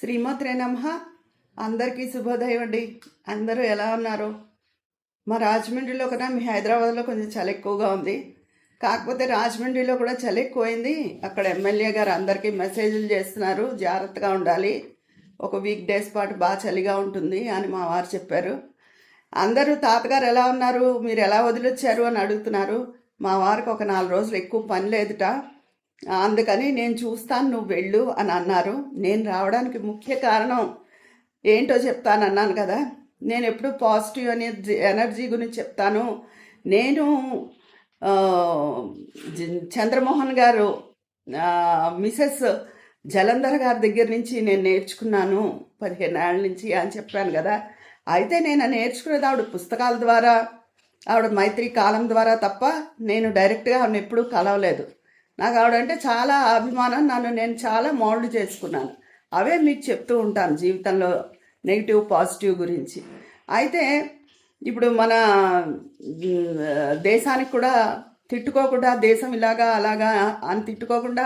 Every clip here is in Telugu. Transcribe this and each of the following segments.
శ్రీమత్రే నమ. అందరికీ శుభోదయం అండి. అందరూ ఎలా ఉన్నారు? మా రాజమండ్రిలో కన్నా మీ హైదరాబాద్లో కొంచెం చలి ఎక్కువగా ఉంది. కాకపోతే రాజమండ్రిలో కూడా చలి ఎక్కువైంది. అక్కడ ఎమ్మెల్యే గారు అందరికీ మెసేజ్లు చేస్తున్నారు. జాగ్రత్తగా ఉండాలి. ఒక వీక్ డేస్ పాటు బాగా చలిగా ఉంటుంది అని మా వారు చెప్పారు. అందరూ తాతగారు ఎలా ఉన్నారు? మీరు ఎలా వదిలొచ్చారు అని అడుగుతున్నారు. మా వారికి ఒక నాలుగు రోజులు ఎక్కువ పని లేదుట. అందుకని నేను చూస్తాను నువ్వు వెళ్ళు అని అన్నారు. నేను రావడానికి ముఖ్య కారణం ఏంటో చెప్తాను అన్నాను కదా. నేను ఎప్పుడు పాజిటివ్ ఎనర్జీ ఎనర్జీ గురించి చెప్తాను. నేను చంద్రమోహన్ గారు మిసెస్ జలంధర్ గారి దగ్గర నుంచి నేను నేర్చుకున్నాను. పదిహేను ఏళ్ళ నుంచి అని చెప్పాను కదా. అయితే నేను నేర్చుకునేది ఆవిడ పుస్తకాల ద్వారా ఆవిడ మైత్రి కాలం ద్వారా తప్ప నేను డైరెక్ట్గా ఆవిడని ఎప్పుడూ కలవలేదు. నాకు ఆవిడంటే చాలా అభిమానం. నన్ను నేను చాలా మోల్డ్ చేసుకున్నాను. అవే మీకు చెప్తూ ఉంటాను జీవితంలో నెగిటివ్ పాజిటివ్ గురించి. అయితే ఇప్పుడు మన దేశానికి కూడా తిట్టుకోకుండా దేశం ఇలాగా అలాగా అని తిట్టుకోకుండా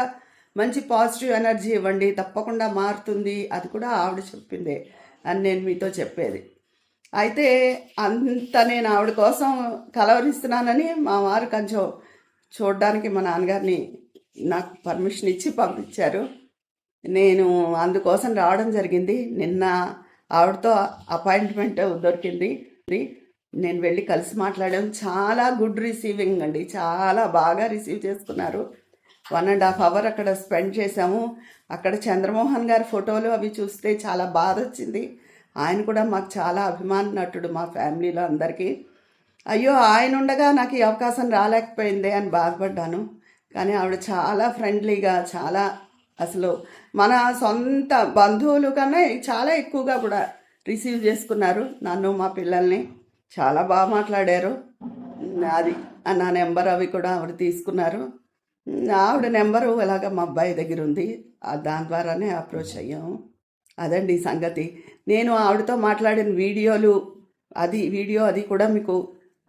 మంచి పాజిటివ్ ఎనర్జీ ఇవ్వండి తప్పకుండా మారుతుంది. అది కూడా ఆవిడ చెప్పిందే అని నేను మీతో చెప్పేది. అయితే అంత నేను ఆవిడ కోసం కలవరిస్తున్నానని మా వారు కొంచెం చూడడానికి మా నాన్నగారిని నాకు పర్మిషన్ ఇచ్చి పంపించారు. నేను అందుకోసం రావడం జరిగింది. నిన్న ఆవిడతో అపాయింట్మెంట్ దొరికింది. నేను వెళ్ళి కలిసి మాట్లాడాను. చాలా గుడ్ రిసీవింగ్ అండి. చాలా బాగా రిసీవ్ చేసుకున్నారు. వన్ అండ్ హాఫ్ అవర్ అక్కడ స్పెండ్ చేశాము. అక్కడ చంద్రమోహన్ గారి ఫోటోలు అవి చూస్తే చాలా బాధ వచ్చింది. ఆయన కూడా మాకు చాలా అభిమాన నటుడు మా ఫ్యామిలీలో అందరికీ. అయ్యో ఆయన ఉండగా నాకు ఈ అవకాశం రాలేకపోయిందే అని బాధపడ్డాను. కానీ ఆవిడ చాలా ఫ్రెండ్లీగా చాలా అసలు మన సొంత బంధువులు కన్నా చాలా ఎక్కువగా కూడా రిసీవ్ చేసుకున్నారు నన్ను మా పిల్లల్ని. చాలా బాగా మాట్లాడారు. అది నా నెంబర్ అవి కూడా ఆవిడ తీసుకున్నారు. ఆవిడ నెంబరు ఇలాగ మా అబ్బాయి దగ్గర ఉంది దాని ద్వారానే అప్రోచ్ అయ్యాము. అదండి సంగతి. నేను ఆవిడతో మాట్లాడిన వీడియోలు అది వీడియో అది కూడా మీకు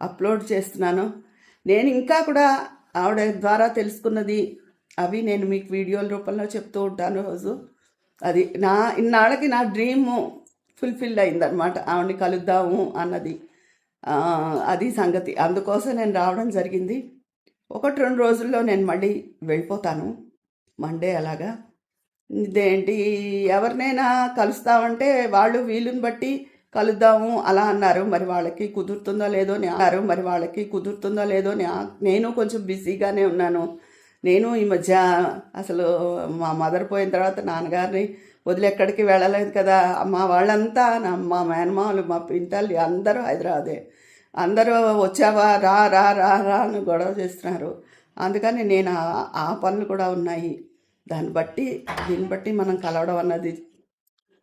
అప్లోడ్ చేస్తున్నాను. నేను ఇంకా కూడా ఆవిడ ద్వారా తెలుసుకున్నది అవి నేను మీకు వీడియోల రూపంలో చెప్తూ ఉంటాను రోజు. అది నా ఇన్నాళ్ళకి నా డ్రీము ఫుల్ఫిల్ అయిందనమాట ఆవిడని కలుద్దాము అన్నది. అది సంగతి. అందుకోసం నేను రావడం జరిగింది. ఒకటి రెండు రోజుల్లో నేను మళ్ళీ వెళ్ళిపోతాను. మండే అలాగా. ఇదేంటి ఎవరినైనా కలుస్తామంటే వాళ్ళు వీలుని బట్టి కలుద్దాము అలా అన్నారు. మరి వాళ్ళకి కుదురుతుందో లేదో అని అన్నారు. మరి వాళ్ళకి కుదురుతుందో లేదో అని నేను కొంచెం బిజీగానే ఉన్నాను. నేను ఈ మధ్య అసలు మా మదర్ పోయిన తర్వాత నాన్నగారిని వదిలి ఎక్కడికి వెళ్ళలేదు కదా. మా వాళ్ళంతా నా మా మేనమామలు మా పింతల్లి అందరూ హైదరాబాదే. అందరూ వచ్చావా? రా రా రా రా అని గొడవ చేస్తున్నారు. అందుకని నేను ఆ- ఆ పనులు కూడా ఉన్నాయి. దాన్ని బట్టి దీన్ని బట్టి మనం కలవడం అన్నది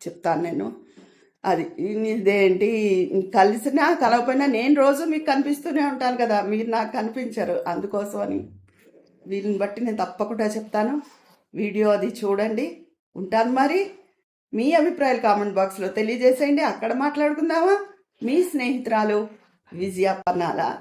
చెప్తాను నేను. అది ఇదేంటి కలిసినా కలవకపోయినా నేను రోజు మీకు కనిపిస్తూనే ఉంటాను కదా మీరు నాకు కనిపించరు. అందుకోసమని వీళ్ళని బట్టి నేను తప్పకుండా చెప్తాను. వీడియో అది చూడండి. ఉంటాను మరి. మీ అభిప్రాయాలు కామెంట్ బాక్స్లో తెలియజేసేయండి. అక్కడ మాట్లాడుకుందామా? మీ స్నేహితురాలు విజయ పన్నాల